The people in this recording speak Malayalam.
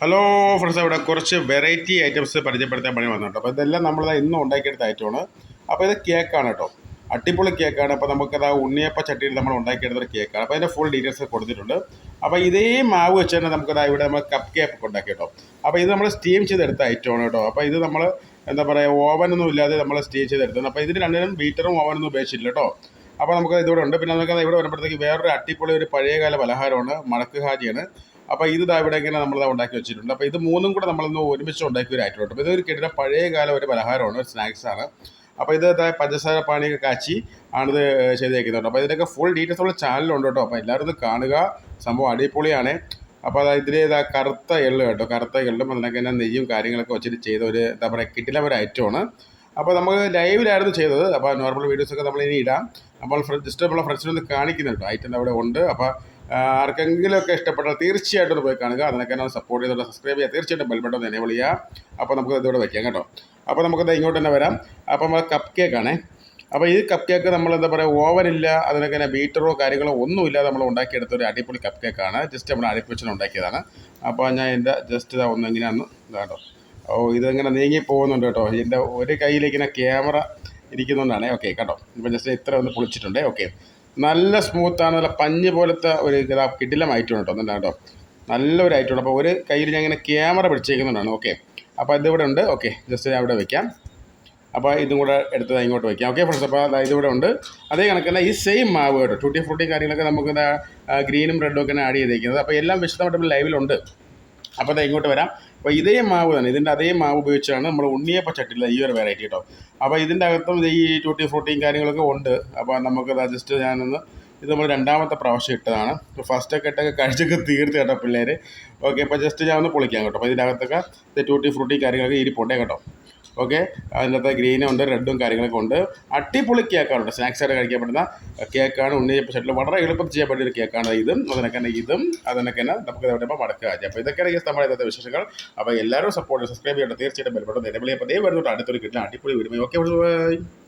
ഹലോ ഫ്രണ്ട്സ് ഇവിടെ കുറച്ച് വെറൈറ്റി ഐറ്റംസ് പരിചയപ്പെടുത്താൻ പണി വന്നിട്ടുണ്ട്. അപ്പോൾ ഇതെല്ലാം നമ്മൾ ഇന്നും ഉണ്ടാക്കിയെടുത്ത ഐറ്റമാണ് അപ്പോൾ ഇത് കേക്കാണ് കേട്ടോ. അടിപൊളി കേക്കാണ് അപ്പോൾ നമുക്കത് ആ ഉണ്ണിയപ്പ ചട്ടിയിൽ നമ്മൾ ഉണ്ടാക്കിയെടുത്തൊരു കേക്കാണ് അപ്പോൾ അതിന്റെ ഫുൾ ഡീറ്റെയിൽസ് കൊടുത്തിട്ടുണ്ട്. അപ്പോൾ ഇതേ മാവ് വെച്ച് തന്നെ നമുക്കത് ഇവിടെ നമ്മൾ കപ്പ് കേക്ക് ഉണ്ടാക്കി കേട്ടോ. അപ്പോൾ ഇത് നമ്മൾ സ്റ്റീം ചെയ്തെടുത്ത ഐറ്റമാണ് കേട്ടോ. അപ്പോൾ ഇത് നമ്മൾ എന്താ പറയുക ഓവനൊന്നും ഇല്ലാതെ നമ്മൾ സ്റ്റീം ചെയ്തെടുത്തത്. അപ്പോൾ ഇതിന് രണ്ടിനും ബീറ്ററും ഓവനൊന്നും ഉപയോഗിച്ചില്ല കേട്ടോ. അപ്പോൾ നമുക്ക് ഇതിവിടെ ഉണ്ട്. പിന്നെ നമുക്ക് ഇവിടെ വരുമ്പോഴത്തേക്ക് വേറൊരു അടിപൊളി ഒരു പഴയകാല പലഹാരമാണ്. മടക്ക് ഹാജിയാണ്. അപ്പോൾ ഇത് ഇവിടെ ഇങ്ങനെ നമ്മൾ ഉണ്ടാക്കി വെച്ചിട്ടുണ്ട്. അപ്പോൾ ഇത് മൂന്നും കൂടെ നമ്മളൊന്ന് ഒരുമിച്ച് ഉണ്ടാക്കി ഒരു ഐറ്റം അപ്പോൾ ഇതൊരു കിട്ടുന്ന പഴയ കാല ഒരു പലഹാരമാണ് ഒരു സ്നാക്സ് ആണ്. അപ്പോൾ ഇത് പഞ്ചസാര പാനിയൊക്കെ കാച്ചി ആണിത് ചെയ്തേക്കുന്നുണ്ട്. അപ്പോൾ ഇതിന്റെയൊക്കെ ഫുൾ ഡീറ്റെയിൽസ് ഉള്ള ചാനലുണ്ട് കേട്ടോ. അപ്പോൾ എല്ലാവരും കാണുക. സംഭവം അടിപൊളിയാണ്. അപ്പോൾ അതായത് ഇതിൽ ഇതാ കറുത്ത എള്ള് കേട്ടോ. കറുത്ത എള്ളും അതിനൊക്കെ തന്നെ നെയ്യും കാര്യങ്ങളൊക്കെ വെച്ചിട്ട് ചെയ്ത ഒരു എന്താ പറയുക കിട്ടില്ല ഒരു ഐറ്റമാണ് അപ്പോൾ നമുക്ക് ലൈവിലായിരുന്നു ചെയ്തത്. അപ്പോൾ നോർമൽ വീഡിയോസൊക്കെ നമ്മൾ ഇനി ഇടാം. അപ്പോൾ ജസ്റ്റ് നമ്മളെ ഫ്രണ്ട്സിനൊന്ന് കാണിക്കുന്നുണ്ട്. ഐറ്റം അവിടെ ഉണ്ട്. അപ്പോൾ ആർക്കെങ്കിലുമൊക്കെ ഇഷ്ടപ്പെട്ടാൽ തീർച്ചയായിട്ടും പോയി കാണുക. അതിനൊക്കെ എന്നെ സപ്പോർട്ട് ചെയ്തോണ്ട് സബ്സ്ക്രൈബ് ചെയ്യുക. തീർച്ചയായിട്ടും ബെൽബട്ടൺ എനേബിൾ വിളിക്കുക അപ്പോൾ നമുക്ക് ഇതിവിടെ വയ്ക്കാം കേട്ടോ. അപ്പോൾ നമുക്കത് ഇങ്ങോട്ട് തന്നെ വരാം. അപ്പോൾ നമ്മൾ കപ്പ് കേക്കാണേ അപ്പോൾ ഈ കപ്പ് കേക്ക് നമ്മൾ എന്താ പറയുക ഓവനില്ല അതിനൊക്കെ തന്നെ ബീറ്ററോ കാര്യങ്ങളോ ഒന്നുമില്ലാതെ നമ്മൾ ഉണ്ടാക്കിയെടുത്ത ഒരു അടിപൊളി കപ്പ് കേക്കാണ് ജസ്റ്റ് നമ്മൾ അടുപ്പ് വെച്ച് ഉണ്ടാക്കിയതാണ്. അപ്പോൾ ഞാൻ എന്റെ ജസ്റ്റ് ഇതാ ഒന്ന് ഇങ്ങനെയാണ് ഇതാട്ടോ ഓ ഇതിങ്ങനെ നീങ്ങി പോകുന്നുണ്ട് കേട്ടോ. എന്റെ ഒരു കയ്യിലേക്ക് ഇങ്ങനെ ക്യാമറ ഇരിക്കുന്നുണ്ടാണേ. ഓക്കെ കേട്ടോ. ഇപ്പം ജസ്റ്റ് ഇത്ര ഒന്ന് പൊളിച്ചിട്ടുണ്ട്. ഓക്കെ നല്ല സ്മൂത്താണ് നല്ല പഞ്ഞ് പോലത്തെ ഒരു ഇതാ. കിടിലം ഐറ്റം കേട്ടോ. നല്ല കേട്ടോ. നല്ലൊരു ഐറ്റമാണ് അപ്പോൾ ഒരു കയ്യിൽ ഞാൻ ഇങ്ങനെ ക്യാമറ പിടിച്ചേക്കുന്നതാണ്. ഓക്കെ അപ്പോൾ ഇതിവിടെ ഉണ്ട്. ഓക്കെ ജസ്റ്റ് ഞാൻ ഇവിടെ വെക്കാം. അപ്പോൾ ഇതും കൂടെ എടുത്ത് ഇങ്ങോട്ട് വയ്ക്കാം ഓക്കെ ഫ്രണ്ട്സ് അപ്പോൾ ഇവിടെ ഉണ്ട്. അതേ കണക്കല്ല ഈ സെയിം മാവ് കേട്ടോ. ടൂട്ടി ഫ്രൂട്ടി കാര്യങ്ങളൊക്കെ നമുക്ക് ഗ്രീനും റെഡും ഒക്കെ ആഡ് ചെയ്തേക്കുന്നത്. അപ്പോൾ എല്ലാം വിശദമായിട്ട് ലൈവിലുണ്ട് അപ്പോൾ അത് ഇങ്ങോട്ട് വരാം. അപ്പോൾ ഇതേ മാവ് തന്നെ ഇതിന്റെ അതേ മാവ് ഉപയോഗിച്ചാണ് നമ്മൾ ഉണ്ണിയപ്പ ചട്ടിയിലെ ഈ ഒരു വെറൈറ്റി കേട്ടോ അപ്പോൾ ഇതിന്റെ അകത്തും ഈ ടൂട്ടി ഫ്രൂട്ടിയും കാര്യങ്ങളൊക്കെ ഉണ്ട്. അപ്പോൾ നമുക്കത് ജസ്റ്റ് ഞാനൊന്ന് ഇത് നമ്മൾ രണ്ടാമത്തെ പ്രാവശ്യം ഇട്ടതാണ്. ഫസ്റ്റൊക്കെ ഇട്ടൊക്കെ കഴിച്ചൊക്കെ തീർത്ത് കേട്ടോ പിള്ളേർ ഓക്കെ അപ്പോൾ ജസ്റ്റ് ഞാൻ ഒന്ന് പൊളിക്കാം കേട്ടോ. അപ്പോൾ ഇതിന്റെ അകത്തൊക്കെ ടൂട്ടി ഫ്രൂട്ടി കാര്യങ്ങളൊക്കെ ഇരിപ്പുണ്ടേ കേട്ടോ. ഓക്കെ അതിനകത്ത് ഗ്രീനും ഉണ്ട് റെഡും കാര്യങ്ങളൊക്കെ ഉണ്ട്. അടിപൊളി കേക്കാണ് സ്നാക്സ് ആയിട്ട് കഴിക്കാൻ പറ്റുന്ന കേക്കാണ് ഉണ്ണിയപ്പ ചട്ടിൽ വളരെ എളുപ്പം ചെയ്യാൻ പറ്റിയ ഒരു കേക്കാണ് ഇതും. അതിനൊക്കെ തന്നെ ഇതും അതിനൊക്കെ തന്നെ നമുക്ക് ഇവിടെ മടക്കുക അപ്പോൾ ഇതൊക്കെയാണ് ഈ നമ്മുടെ ഇന്നത്തെ വിശേഷങ്ങൾ. അപ്പോൾ എല്ലാവരും സപ്പോർട്ട് സബ്സ്ക്രൈബ് ചെയ്യണം തീർച്ചയായിട്ടും ബെൽബട്ടം നിലവിളി അപ്പോൾ ദേ വരുന്നുണ്ട്. അടുത്തൊരു കിട്ടുന്ന അടിപൊളി വീഡിയോ. ഓക്കെ